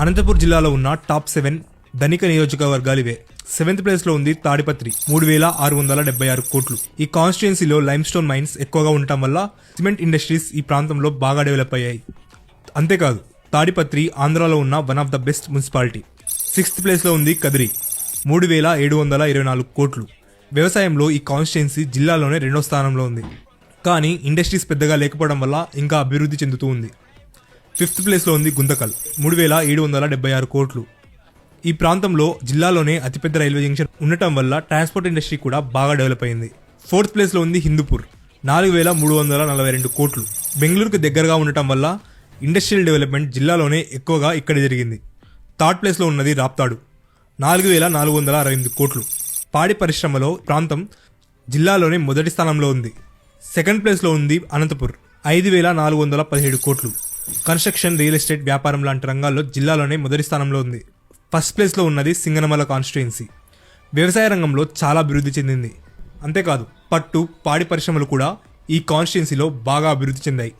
అనంతపూర్ జిల్లాలో ఉన్న top seven ధనిక నియోజకవర్గాలు ఇవే సెవెంత్ ప్లేస్లో ఉంది తాడిపత్రి మూడు వేల ఆరు వందల డెబ్బై ఆరు కోట్లు. ఈ కాన్స్టిట్యున్సీలో లైమ్ స్టోన్ మైన్స్ ఎక్కువగా ఉండటం వల్ల సిమెంట్ ఇండస్ట్రీస్ ఈ ప్రాంతంలో బాగా డెవలప్ అయ్యాయి. అంతేకాదు తాడిపత్రి ఆంధ్రాలో ఉన్న one of the best municipality. Sixth ప్లేస్లో ఉంది కదిరి మూడు వేల ఏడు వందల ఇరవై నాలుగు కోట్లు. వ్యవసాయంలో ఈ కాన్స్టిట్యున్సీ జిల్లాలోనే రెండో స్థానంలో ఉంది. కానీ ఇండస్ట్రీస్ పెద్దగా లేకపోవడం వల్ల ఇంకా అభివృద్ధి చెందుతూ ఉంది. ఫిఫ్త్ ప్లేస్లో ఉంది గుంతకల్ మూడు వేల ఏడు వందల డెబ్బై ఆరు కోట్లు. ఈ ప్రాంతంలో జిల్లాలోనే అతిపెద్ద రైల్వే జంక్షన్ ఉండటం వల్ల ట్రాన్స్పోర్ట్ ఇండస్ట్రీ కూడా బాగా డెవలప్ అయింది. ఫోర్త్ ప్లేస్లో ఉంది హిందూపూర్ నాలుగు వేల మూడు వందల నలభై రెండు కోట్లు. బెంగళూరుకు దగ్గరగా ఉండటం వల్ల ఇండస్ట్రియల్ డెవలప్మెంట్ జిల్లాలోనే ఎక్కువగా ఇక్కడ జరిగింది. థర్డ్ ప్లేస్లో ఉన్నది రాప్తాడు నాలుగు వేల నాలుగు వందల అరవై ఎనిమిది కోట్లు. పాడి పరిశ్రమలో ప్రాంతం జిల్లాలోనే మొదటి స్థానంలో ఉంది. సెకండ్ ప్లేస్లో ఉంది అనంతపూర్ ఐదు వేల నాలుగు వందల పదిహేడు కోట్లు. కన్స్ట్రక్షన్ రియల్ ఎస్టేట్ వ్యాపారం లాంటి రంగాల్లో జిల్లాలోనే మొదటి స్థానంలో ఉంది. ఫస్ట్ ప్లేస్లో ఉన్నది సింగనమల కాన్స్టిట్యున్సీ వ్యవసాయ రంగంలో చాలా అభివృద్ధి చెందింది. అంతేకాదు పట్టు పాడి పరిశ్రమలు కూడా ఈ కాన్స్టిట్యున్సీలో బాగా అభివృద్ధి చెందాయి.